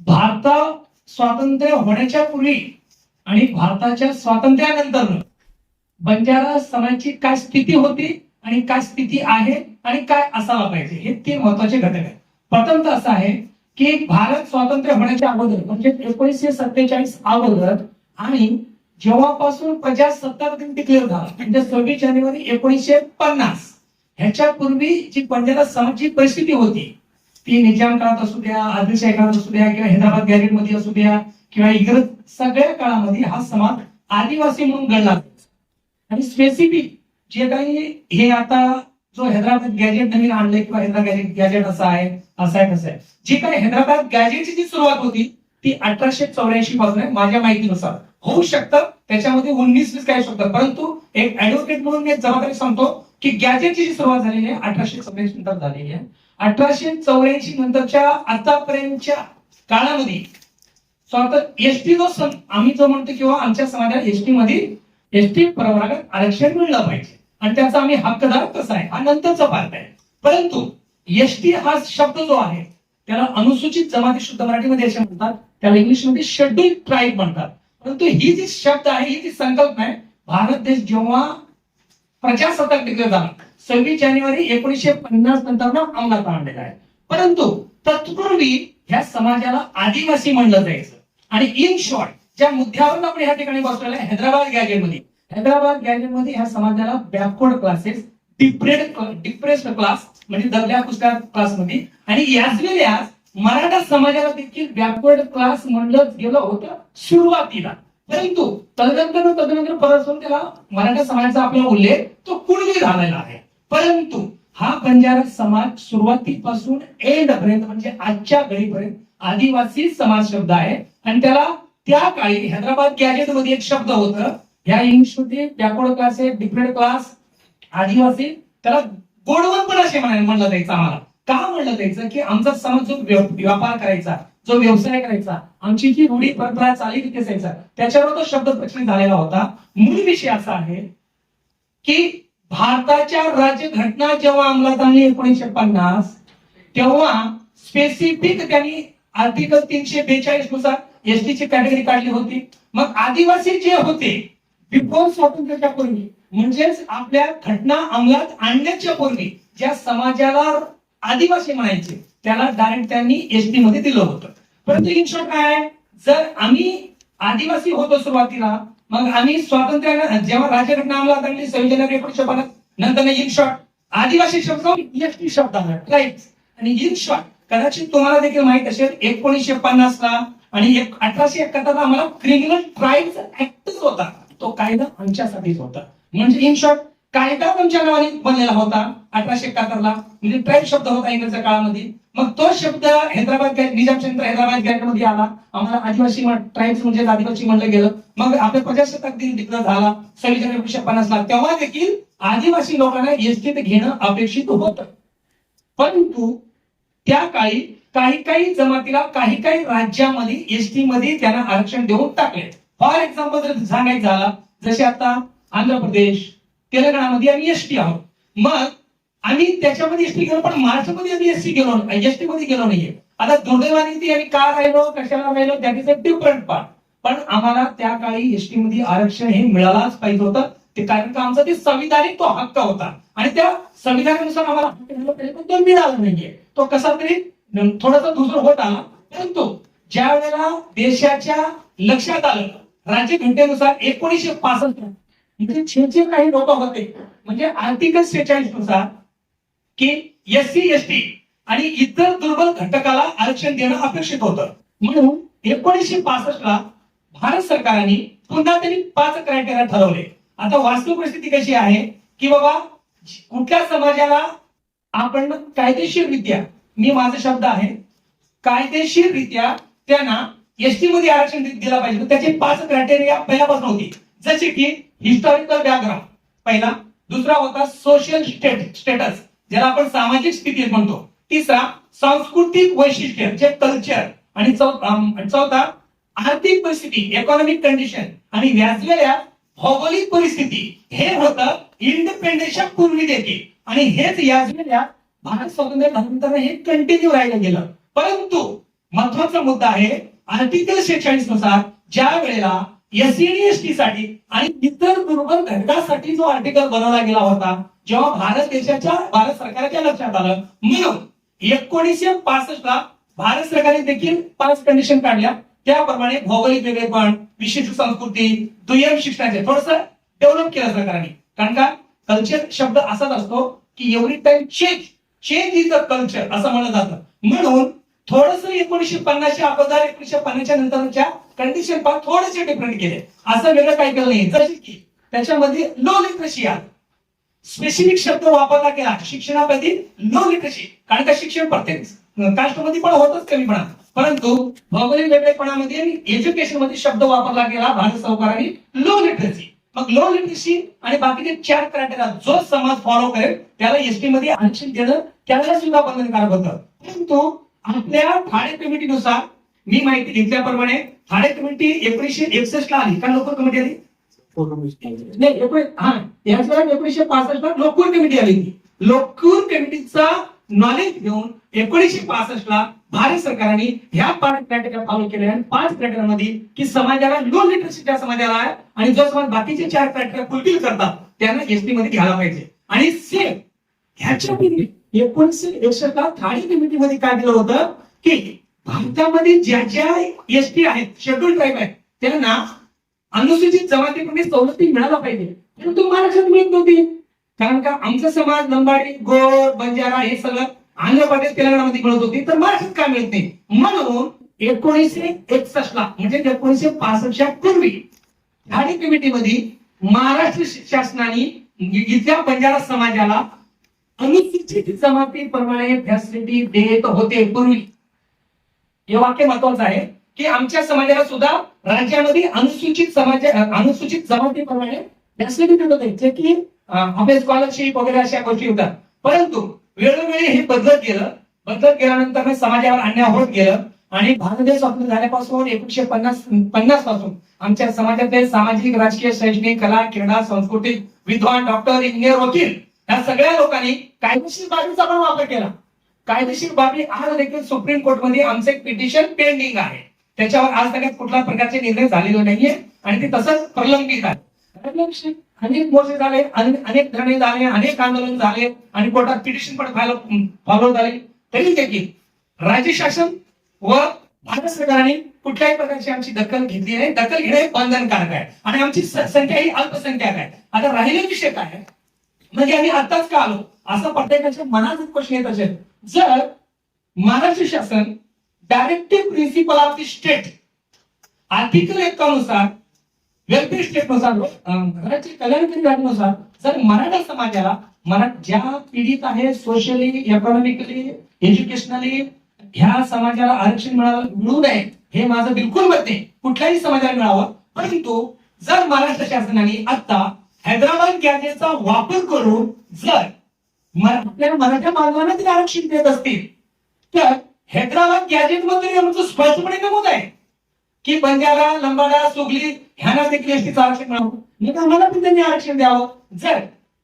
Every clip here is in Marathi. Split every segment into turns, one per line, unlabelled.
भारतात स्वातंत्र्य होण्याच्या पूर्वी आणि भारताच्या स्वातंत्र्यानंतर बंजारा समाजाची काय स्थिती होती आणि काय स्थिती आहे आणि काय असायला पाहिजे हे तीन महत्त्वाचे घटक आहेत. प्रथम तर असं आहे की भारत स्वातंत्र्य होण्याच्या अगोदर म्हणजे एकोणीसशे सत्तेचाळीस अगोदर आणि जेव्हापासून प्रजासत्ताक दिन डिक्लेअर झाला म्हणजे सव्वीस जानेवारी एकोणीसशे पन्नास ह्याच्या पूर्वी जी बंजारा समाजची परिस्थिती होती ती निजाम काळात असू द्या आदिलशाही काळात असू द्या किंवा हैदराबाद गॅरेटमध्ये असू द्या किंवा इंग्रज सगळ्या काळामध्ये हा समाज आदिवासी म्हणून गणला आणि स्पेसिफिक जे काही हे आता जो हैदराबाद गॅजेट नवीन आणले किंवा हैदराबाद गॅजेट असा असं आहे असा आहे कसं आहे. जी काही हैदराबाद गॅजेटची जी सुरुवात होती ती अठराशे चौऱ्याऐंशी पासून आहे माझ्या माहितीनुसार. होऊ शकतं त्याच्यामध्ये उन्नीस वीस काय शकतं परंतु एक ऍडव्होकेट म्हणून मी जबाबदारी सांगतो की गॅजेटची जी सुरुवात झालेली आहे अठराशे चौऱ्याऐंशी नंतर झालेली आहे. अठराशे चौऱ्याऐंशी नंतरच्या आतापर्यंतच्या काळामध्ये स्वातंत्र्य एसटी जो सण आम्ही जो म्हणतो किंवा आमच्या समाजात एसटी मध्ये एसटी प्रवर्गात आरक्षण मिळलं पाहिजे. आणि त्याचा आम्ही हक्कदार कसा आहे. हा नंतरचा पार्ट आहे. परंतु एसटी हा शब्द जो आहे त्याला अनुसूचित जमाती शुद्ध मराठीमध्ये असे म्हणतात. त्याला इंग्लिशमध्ये शेड्यूल ट्राईब म्हणतात. परंतु ही जी शब्द आहे ही जी संकल्पना आहे भारत देश जेव्हा प्रजासत्ताक डिक्लेअर झाला सव्वीस जानेवारी एकोणीसशे पन्नास नंतर अंमलात आणलेला आहे. परंतु तत्पूर्वी ह्या समाजाला आदिवासी म्हणलं जायचं. आणि इन शॉर्ट ज्या मुद्द्यावर आपण ह्या ठिकाणी बसलेलं आहे हैदराबाद गॅजेटमध्ये हैदराबाद गॅजेटमध्ये ह्या समाजाला backward classes depressed depressed class म्हणजे दबल्या कुसल्या क्लासमध्ये आणि याच वेळेस मराठा समाजाला देखील बॅकवर्ड क्लास म्हणलं गेलं होतं सुरुवातीला. परंतु तदनंतर तदनंतर परत त्याला मराठा समाजाचा आपला उल्लेख तो कुणबी झालेला आहे. परंतु हा बंजारा समाज सुरुवातीपासून एंड पर्यंत म्हणजे आजच्या घडीपर्यंत आदिवासी समाज शब्द आहे. आणि त्याला त्या काळी हैदराबाद गॅजेटमध्ये एक शब्द होतं. ह्या इंग्लिशमध्ये बॅकवर्ड क्लास आहे? डिफरंट क्लास आदिवासी. त्याला गोडवण पण असे म्हणायला म्हणलं जायचं आम्हाला. का म्हणलं जायचं? की आमचा समाज जो व्यापार करायचा जो व्यवसाय करायचा आमची जी रूढी परंपरा चालीरीती असायचा त्याच्यावर तो शब्द प्रचलित झालेला होता. मूळ विषय असा आहे की भारताच्या राज्यघटना जेव्हा अंमलात आणली एकोणीसशे पन्नास तेव्हा स्पेसिफिक त्यांनी आर्टिकल तीनशे बेचाळीसनुसार एसटी ची कॅटेगरी काढली होती मग आदिवासी जे होते बिफोर स्वातंत्र्याच्या पूर्वी म्हणजेच आपल्या घटना अंमलात आणण्याच्या पूर्वी ज्या समाजाला आदिवासी म्हणायचे त्याला डायरेक्ट त्यांनी एसटी मध्ये दिलं होतं परंतु इन शॉर्ट काय आहे? जर आम्ही आदिवासी होतो सुरुवातीला मग आम्ही स्वातंत्र्य जेव्हा राज्यघटना अंमलात आणली सव्वीस जानेवारी एकोणीशे पन्नास नंतर इन शॉर्ट आदिवासी शब्द एसटी शब्द राईट आणि इन शॉर्ट कदाचित तुम्हाला देखील माहीत असेल एकोणीसशे पन्नास ला आणि एक अठराशे एकाहत्तर आम्हाला क्रिमिनल ट्राईब्स ऍक्टच होता. तो कायदा आमच्यासाठीच होता. म्हणजे इन शॉर्ट कायदा तुमच्या नावाने बनलेला होता? अठराशे एकाहत्तर ला म्हणजे ट्रेड शब्द होता इंग्रजच्या काळामध्ये. मग तो शब्द हैदराबाद गॅ- निजामचंद्र हैदराबाद गॅटमध्ये आला. आम्हाला आदिवासी ट्राईब्स म्हणजे आदिवासी म्हणलं गेलं. मग आपल्या प्रजासत्ताक दिन डिक्लेअर झाला. सव्वीस जानेवारी एकोणीशे पन्नास ला तेव्हा देखील आदिवासी लोकांना एसटीत घेणं अपेक्षित होतं. परंतु त्या काळी काही काही जमातीला काही काही राज्यामध्ये एसटी मध्ये त्यांना आरक्षण देऊन टाकले. फॉर एक्झाम्पल जर सांगायचं झाला जसे आता आंध्र प्रदेश तेलंगणामध्ये आम्ही एसटी आहोत. मग आम्ही त्याच्यामध्ये एसटी गेलो पण महाराष्ट्रामध्ये आम्ही एसटी गेलो एसटी मध्ये गेलो नाहीये. आता दुर्दैवाने ती आम्ही का राहिलो कशाला राहिलो that is a different part पण आम्हाला त्या काळी एसटी मध्ये आरक्षण हे मिळालाच पाहिजे होतं. ते कारण का आमचा ते संविधानिक तो हक्क होता. आणि त्या संविधानानुसार आम्हाला हक्क पाहिजे, पण तो मिळाला नाहीये. तो कसा तरी थोडासा दुसरा होत आला. परंतु ज्या वेळेला देशाच्या लक्षात आलं राज्यघटनेनुसार एकोणीसशे पासष्ट इथे जे जे काही लोक होते म्हणजे आर्टिकल सेहेचाळीसनुसार की एस सी आणि इतर दुर्बल घटकाला आरक्षण देणं अपेक्षित होतं. म्हणून एकोणीसशे पासष्ट ला भारत सरकारने पुन्हा त्यांनी पाच क्रायटेरिया ठरवले. आता वास्तव परिस्थिती कशी आहे की बाबा कुठल्या समाजाला आपण कायदेशीररित्या मी माझा शब्द आहे कायदेशीररित्या त्यांना एसटी मध्ये आरक्षण दिला दिलं पाहिजे. त्याचे पाच क्रायटेरिया पहिल्यापासून होती. जसे की हिस्टॉरिकल बॅकग्राऊंड पहिला दुसरा होता सोशल स्टेटस ज्याला आपण सामाजिक स्थिती म्हणतो. तिसरा सांस्कृतिक वैशिष्ट्य म्हणजे जे कल्चर आणि चौथा आर्थिक परिस्थिती इकॉनॉमिक कंडिशन आणि व्याजलेल्या भौगोलिक परिस्थिती हे होतं इंडिपेंडन्सच्या पूर्वी देखील. आणि हेच याजलेल्या भारत स्वातंत्र्य हे कंटिन्यू राहिलं गेलं. परंतु महत्त्वाचा मुद्दा आहे आर्टिकल शेहेचाळीसनुसार ज्या वेळेला एससी आणि एसटी साठी आणि इतर दुर्बल घटकासाठी जो आर्टिकल बनवला गेला होता जेव्हा भारत देशाच्या भारत सरकारच्या लक्षात आलं म्हणून एकोणीसशे पासष्ट ला भारत सरकारने देखील पाच कंडिशन काढल्या. त्याप्रमाणे भौगोलिक वेगळेपण विशिष्ट संस्कृती दुय्यम शिक्षणाचे थोडस डेव्हलप केलं सरकारने. कारण का? कल्चर शब्द असाच असतो की every time change change is the culture असं म्हणलं जातं. म्हणून थोडस एकोणीशे पन्नासच्या अगोदर एकोणीशे पन्नासच्या नंतरच्या कंडिशन पण थोडेसे डिफरंट केले. असं वेगळं काही केलं नाही. जसे की त्याच्यामध्ये लो लिटरसी आहे स्पेसिफिक शब्द वापरला गेला. शिक्षणामध्ये लो लिटरसी कारण का शिक्षण प्रत्येक कास्टमध्ये पण होतच कमीपणा परंतु भौगोलिक वेगळेपणामध्ये आणि एज्युकेशनमध्ये शब्द वापरला गेला. भारत सरकारने लो लिटरसी मग लो लिटरसी आणि बाकीचे चार क्रायटेरिया जो समाज फॉलो करेल त्याला एसटी मध्ये आरक्षण देणं त्याला सुद्धा बंधनकारक होतं. परंतु आपल्या ठाणे कमिटीनुसार मी माहिती घेतल्याप्रमाणे ठाणे कमिटी एकोणीशे एकसष्ट ला आली. का लोकल कमिटी आली? नाही हा एकोणीशे पासष्ट ला लोकूर कमिटी आली. लोकूर कमिटीचा नॉलेज घेऊन एकोणीशे पासष्ट ला भारत सरकारने ह्या पाच क्रायटेरिया फॉलो केले आणि पाच क्रायटेरिया मध्ये की समाजाला लो लिटरसी ज्या समाजाला आहे आणि जो समाज बाकीचे चार क्रायटेरिया फुलफिल करतात त्यांना एसटी मध्ये घ्यायला पाहिजे. आणि सेम ह्याच्या एकोणीसशे एकसष्ट ला ठाणे कमिटीमध्ये काय दिलं होतं? की भारतामध्ये ज्या ज्या एसटी आहेत शेड्यूल ट्राईब आहेत त्यांना अनुसूचित जमातीमध्ये सवलती मिळायला पाहिजे. म्हणजे परंतु महाराष्ट्रात मिळत नव्हती. कारण का आमचा समाज लंबाडी गोर बंजारा हे सगळं आंध्र प्रदेश तेलंगणामध्ये मिळत होती. तर महाराष्ट्रात काय मिळत नाही? म्हणून एकोणीसशे एकसष्ट ला म्हणजे एकोणीसशे पासष्टच्या पूर्वी ठाणे कमिटीमध्ये महाराष्ट्र शासनाने इथल्या बंजारा समाजाला अनुसूचित जमातीप्रमाणे फॅसिलिटी देत होते पूर्वी. हे वाक्य महत्वाचं आहे की आमच्या समाजाला सुद्धा राज्यामध्ये अनुसूचित समाज अनुसूचित जमातीप्रमाणे फॅसिलिटी होते जे की अभ्यास स्कॉलरशिप वगैरे अशा गोष्टी होतात. परंतु वेळोवेळी हे बदलत गेलं. बदलत गेल्यानंतर समाजावर अन्याय होत गेलं. आणि भारत देश स्वतंत्र झाल्यापासून एकोणीशे पन्नास पन्नासपासून आमच्या समाजातले सामाजिक राजकीय शैक्षणिक कला क्रीडा सांस्कृतिक विद्वान डॉक्टर इंजिनियर वकील या सगळ्या लोकांनी कायदेशीर बाबीचा पण वापर केला. कायदेशीर बाबी आज देखील सुप्रीम कोर्टमध्ये आमचे पिटिशन पेंडिंग आहे. त्याच्यावर आज तक कुठल्या प्रकारचे निर्णय झालेले नाहीये आणि ते तसंच प्रलंबित आहे. अनेक मोर्चे झाले अनेक धरणे झाले अनेक आंदोलन झाले आणि कोर्टात पिटिशन पण फॉलो झाले. तरी देखील राज्य शासन व भारत सरकारने कुठल्याही प्रकारची आमची दखल घेतली नाही. दखल घेणे बंधनकारक आहे. आणि आमची संख्या ही अल्पसंख्याक आहे. आता राहिलेला विषय काय आहे? म्हणजे आम्ही आताच का आलो? असं प्रत्येकाच्या मनात प्रश्न येत असेल. जर महाराष्ट्र शासन directive principle of the state article एकानुसार welfare स्टेटनुसार घराची कल्याणकारी घटनेनुसार जर मराठा समाजाला मरा ज्या पीडित आहे सोशली इकॉनॉमिकली एज्युकेशनली ह्या समाजाला आरक्षण मिळालं मिळू नये हे माझं बिलकुल मत नाही. कुठल्याही समाजाला मिळावं. परंतु जर महाराष्ट्र शासनाने आता हैदराबाद गॅजेटचा वापर करून जर आपल्याला मराठा बांधवांना तरी आरक्षण देत असतील. तर हैदराबाद गॅजेटमध्ये आमचं स्पष्टपणे नमूद आहे की बंजारा लंबाडा सुगली ह्यांना देखील एसटीचं आरक्षण मिळावं. तर आम्हाला पण त्यांनी आरक्षण द्यावं. जर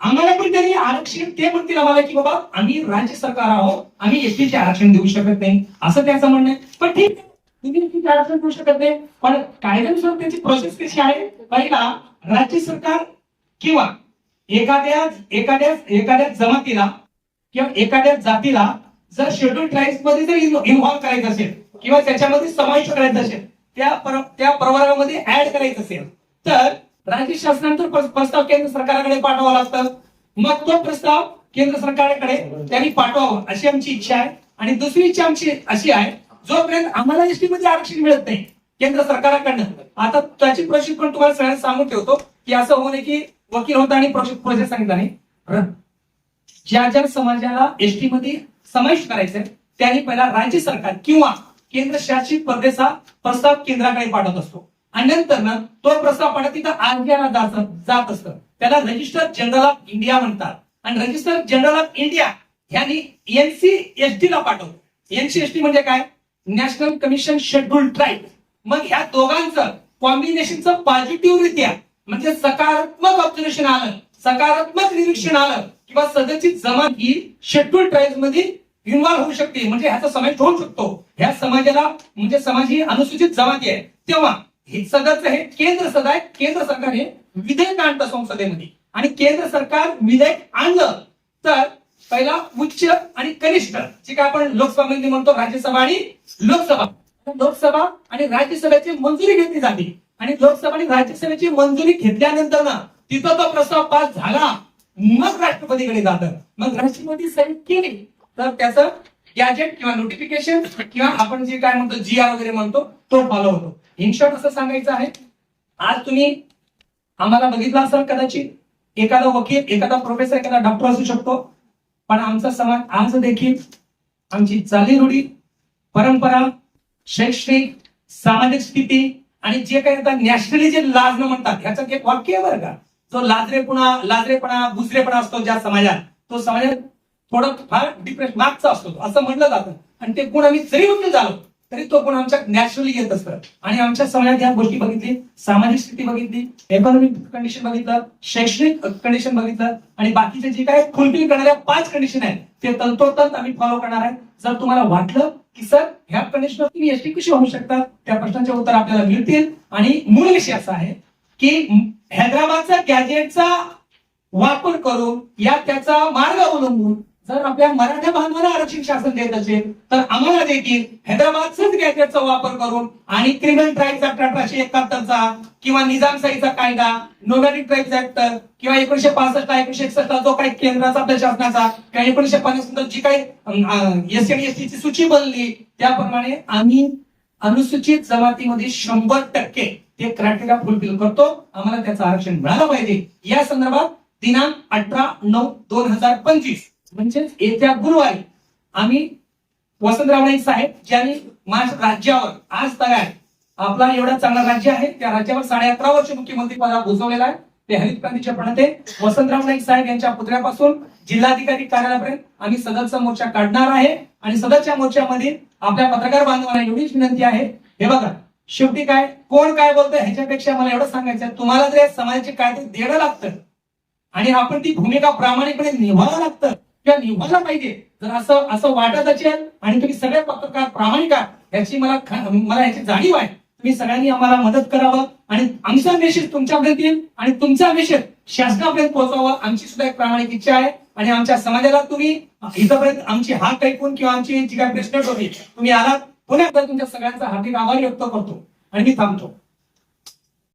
आम्हाला पण त्यांनी आरक्षण ते म्हणतील आम्हाला की बाबा आम्ही राज्य सरकार आहोत आम्ही एसटीचे आरक्षण देऊ शकत नाही. असं त्यांचं म्हणणं आहे. पण ठीक आहे. तुम्ही एसटीचे आरक्षण देऊ शकत नाही. पण कायद्यानुसार त्याची प्रोसेस कशी आहे? पहिला राज्य सरकार किंवा एखाद्या एखाद्या एखाद्या जमातीला किंवा एखाद्या जातीला जर शेड्यूल ट्राईब्समध्ये जर इन्व्हॉल्व्ह करायचं असेल किंवा त्याच्यामध्ये समाविष्ट करायचं असेल त्या पर- त्या प्रवर्गामध्ये ऍड करायचं असेल तर राज्य शासनानंतर प्रस्ताव केंद्र सरकारकडे पाठवावा लागतं. मग तो प्रस्ताव केंद्र सरकारकडे त्यांनी पाठवावा अशी आमची इच्छा आहे. आणि दुसरी इच्छा आमची अशी आहे जोपर्यंत आम्हाला एसटी मध्ये आरक्षण मिळत नाही केंद्र सरकारकडनं. आता त्याची प्रशिक्षण तुम्हाला सगळ्यांना सांगून ठेवतो की असं होऊ नये की वकील होता आणि प्रोसेस सांगितला नाही ज्या ज्या समाजाला एसटी मध्ये समाविष्ट करायचंय त्यांनी पहिला राज्य सरकार किंवा केंद्र शासित प्रदेशा प्रस्ताव केंद्राकडे पाठवत असतो. आणि नंतर ना तो प्रस्ताव पाठवत तिथं आरबीआयला जात जात असतं. त्याला रजिस्टर जनरल ऑफ इंडिया म्हणतात. आणि रजिस्टर जनरल ऑफ इंडिया यांनी एनसीएसटी ला पाठवतो एनसीएसटी म्हणजे काय? नॅशनल कमिशन शेड्यूल ट्राईब मग ह्या दोघांचं कॉम्बिनेशनचं पॉझिटिव्ह रित्या म्हणजे सकारात्मक ऑब्झर्वेशन आलं. सकारात्मक निरीक्षण आलं. किंवा सदस्य जमा ही शेड्यूल ट्राईबमध्ये इन्व्हॉल्व्ह होऊ शकते. म्हणजे ह्याचा समावेश होऊ शकतो. ह्या समाजाला म्हणजे समाज ही अनुसूचित जमाती आहे. तेव्हा हे सदस्य हे केंद्र सदा आहे केंद्र सरकार हे विधेयक आणतं संसदेमध्ये. आणि केंद्र सरकार विधेयक आणलं तर पहिला उच्च आणि कनिष्ठ जे काय आपण लोकसभामध्ये म्हणतो राज्यसभा आणि लोकसभा. लोकसभा आणि राज्यसभेची मंजुरी घेतली जाते. आणि लोकसभा आणि राज्यसभेची मंजुरी घेतल्यानंतर ना तिथं तो प्रस्ताव पास झाला. मग राष्ट्रपतीकडे जातात. मग राष्ट्रपती सही केली. तर त्याचं गॅजेट किंवा नोटिफिकेशन किंवा आपण जे काय म्हणतो जी आर वगैरे म्हणतो तो फॉलो होतो. इन शॉर्ट असं सांगायचं आहे आज तुम्ही आम्हाला बघितलं असाल कदाचित एखादा वकील एखादा प्रोफेसर एखादा डॉक्टर असू शकतो. पण आमचा समाज आज देखील आमची चालीरूढी परंपरा शैक्षणिक सामाजिक स्थिती आणि जे काही आता नॅशनली जे लाजणं म्हणतात ह्याचं एक वाक्य आहे बरं का? जो लाजरेपणा लाजरेपणा बुजरेपणा असतो ज्या समाजात तो समाजात थोडं फार डिप्रेस मागचा असतो असं म्हटलं जातं. आणि ते गुण आम्ही जरी होऊन झालो तरी तो गुण आमच्या नॅचरली येत असतं. आणि आमच्या समाजात या गोष्टी बघितली सामाजिक स्थिती बघितली इकॉनॉमिक कंडिशन बघितलं शैक्षणिक कंडिशन बघितलं आणि बाकीचे जे काय फुलफिल करणाऱ्या पाच कंडिशन आहेत ते तंतोतंत आम्ही फॉलो करणार आहे जर तुम्हाला वाटलं की सर ह्या कंडिशनवर तुम्ही कशी होऊ शकता? त्या प्रश्नाचे उत्तर आपल्याला मिळतील. आणि मूळ विषय असा आहे की हैदराबादचा गॅजेटचा वापर करून या त्याचा मार्ग अवलंबून जर आपल्या मराठा बांधवांना आरक्षण शासन देत असेल तर आम्हाला देखील हैदराबादचाच गॅजेटचा वापर करून आणि क्रिमिनल ट्राईब्स ऍक्ट अठराशे एकाहत्तरचा किंवा निजामशाहीचा कायदा नोमॅटिक ट्राईब्स ऍक्ट किंवा एकोणीशे पासष्ट एकोणीशे एकसष्ट जो काही केंद्राचा आपल्या शासनाचा किंवा एकोणीशे पन्नास नंतर जी काही एस आणि एस ची सूची बनली त्याप्रमाणे आम्ही अनुसूचित जमातीमध्ये शंभर टक्के ते क्रायटेरिया फुलफिल करतो. आम्हाला त्याचं आरक्षण मिळालं पाहिजे. या संदर्भात दिनांक अठरा नऊ दोन हजार पंचवीस. म्हणजेच येत्या गुरुवारी आम्ही वसंतराव नाईक साहेब ज्यांनी महाराष्ट्र राज्यावर आज तयार आपला एवढा चांगला राज्य आहे त्या राज्यावर साडे अकरा वर्ष मुख्यमंत्री पदा भुजवलेला आहे. ते हरित क्रांतीचे प्रणते वसंतराव नाईक साहेब यांच्या पुतळ्यापासून जिल्हाधिकारी कार्यालयापर्यंत आम्ही सदरचा मोर्चा काढणार आहे. आणि सदरच्या मोर्चामध्ये आपल्या पत्रकार बांधवांना एवढीच विनंती आहे. हे बघा शेवटी काय कोण काय बोलतोय ह्याच्यापेक्षा मला एवढं सांगायचं आहे, तुम्हाला जर या समाजाचे कायदे देणं लागतं आणि आपण ती भूमिका प्रामाणिकपणे निभावं लागतं किंवा निभावलं पाहिजे. जर असं असं वाटत असेल आणि तुम्ही सगळे पत्रकार प्रामाणिक आहात याची मला मला याची जाणीव आहे. तुम्ही सगळ्यांनी आम्हाला मदत करावं आणि आमचा मेसेज तुमच्यापर्यंत येईल आणि तुमचा मेसेज शासनापर्यंत पोहोचावं आमची सुद्धा एक प्रामाणिक इच्छा आहे. आणि आमच्या समाजाला तुम्ही इथपर्यंत आमची हाक ऐकून किंवा आमची जी काही प्रश्न होती तुम्ही आलात. पुन्हा तुमच्या सगळ्यांचा हार्दिक आभार व्यक्त करतो. आणि मी थांबतो.